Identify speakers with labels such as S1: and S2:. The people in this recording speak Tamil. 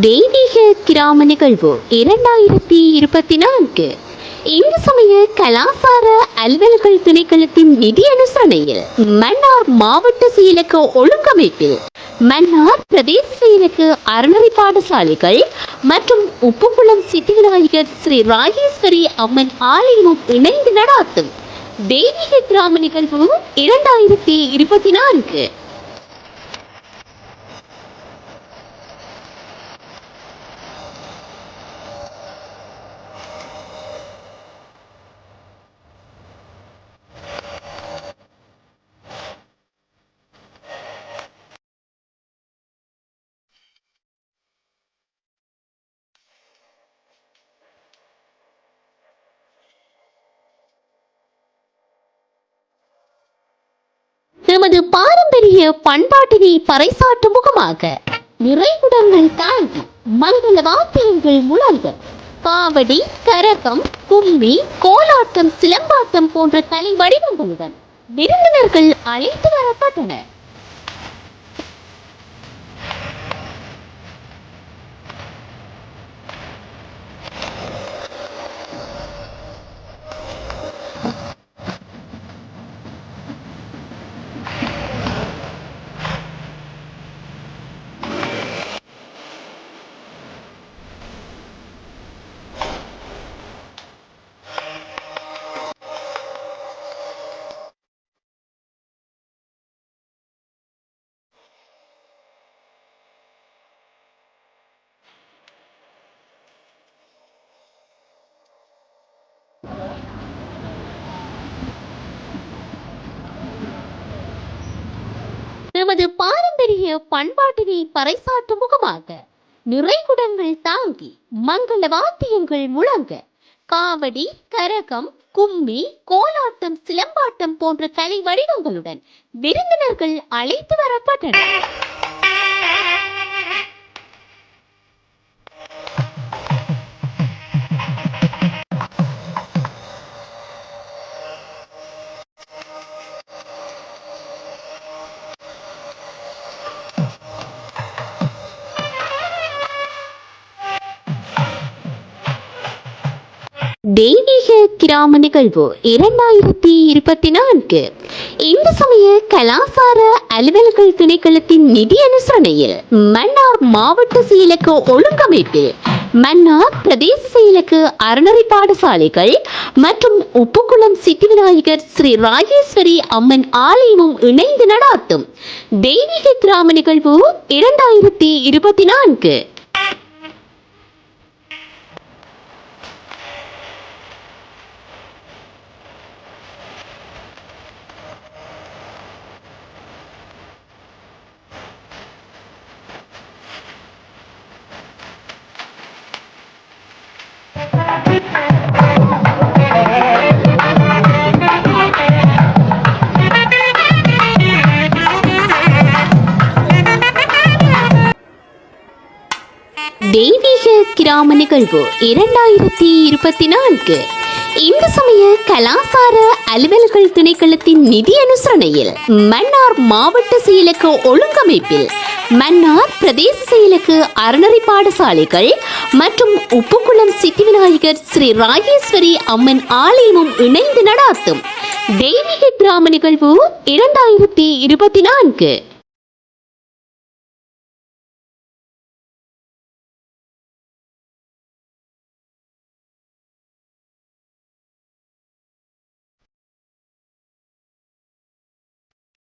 S1: தெய்வீக கிராம நிகழ்வு இரண்டாயிரத்தி இருபத்தி நான்கு. இந்து சமய கலாசார அலுவல்கள் திணைக்களத்தின் நிதி அனுசரணையில் மன்னார் மாவட்ட செயலக ஒழுங்கமைப்பில் மன்னார் பிரதேச செயலக அறநெறி பாடசாலைகள் மற்றும் உப்புக்குளம் சித்திவிநாயகர் ஸ்ரீ ராஜேஸ்வரி அம்மன் ஆலயமும் இணைந்து நடாத்தும் தெய்வீக கிராம நிகழ்வு இரண்டாயிரத்தி இருபத்தி நான்கு. நமது பாரம்பரிய பண்பாட்டினை பறைசாற்றும் முகமாக நிறைகுடங்கள் தாண்டி மங்கள வாத்தியங்கள் முழங்க. காவடி கரகம் கும்மி கோலாட்டம் சிலம்பாட்டம் போன்ற கலை வடிவங்களுடன் விருந்தினர்கள் அழைத்து வரப்பட்டனர் நமது பாரம்பரிய பண்பாட்டினை பறைசாற்றும் முகமாக நிறைகுடங்கள் தாங்கி மங்கள வாத்தியங்கள் முழங்க காவடி கரகம் கும்மி கோலாட்டம் சிலம்பாட்டம் போன்ற கலை வடிவங்களுடன் விருந்தினர்கள் அழைத்து வரப்பட்டனர். தெய்வீக கிராம நிகழ்வு இரண்டாயிரத்தி இருபத்தி நான்கு. இந்து சமய கலாசார அலுவல்கள் திணைக்களத்தின் நிதி அனுசரணையில் மன்னார் மாவட்ட செயலக ஒழுங்கமைப்பில் மன்னார் பிரதேச செயலக அறநறை பாடசாலைகள் மற்றும் உப்புக்குளம் சித்தி விநாயகர் ஸ்ரீ ராஜேஸ்வரி அம்மன் ஆலயமும் இணைந்து நடாத்தும் தெய்வீக கிராம நிகழ்வு இரண்டாயிரத்தி இருபத்தி நான்கு. தெய்வீக கிராம நிகழ்வு இரண்டாயிரத்தி இருபத்தி நான்கு. இந்து சமய கலாசார அலுவல்கள் திணைக்களத்தின் நிதி அனுசரணையில் மன்னார் மாவட்ட செயலக ஒழுங்கமைப்பில் மன்னார் பிரதேச செயலக அறநெறி பாடசாலைகள் மற்றும் உப்புக்குளம் சித்தி விநாயகர் ஸ்ரீ ராஜேஸ்வரி அம்மன் ஆலயமும் இணைந்து நடாத்தும். தெய்வீக கிராம நிகழ்வு இரண்டாயிரத்தி இருபத்தி நான்கு.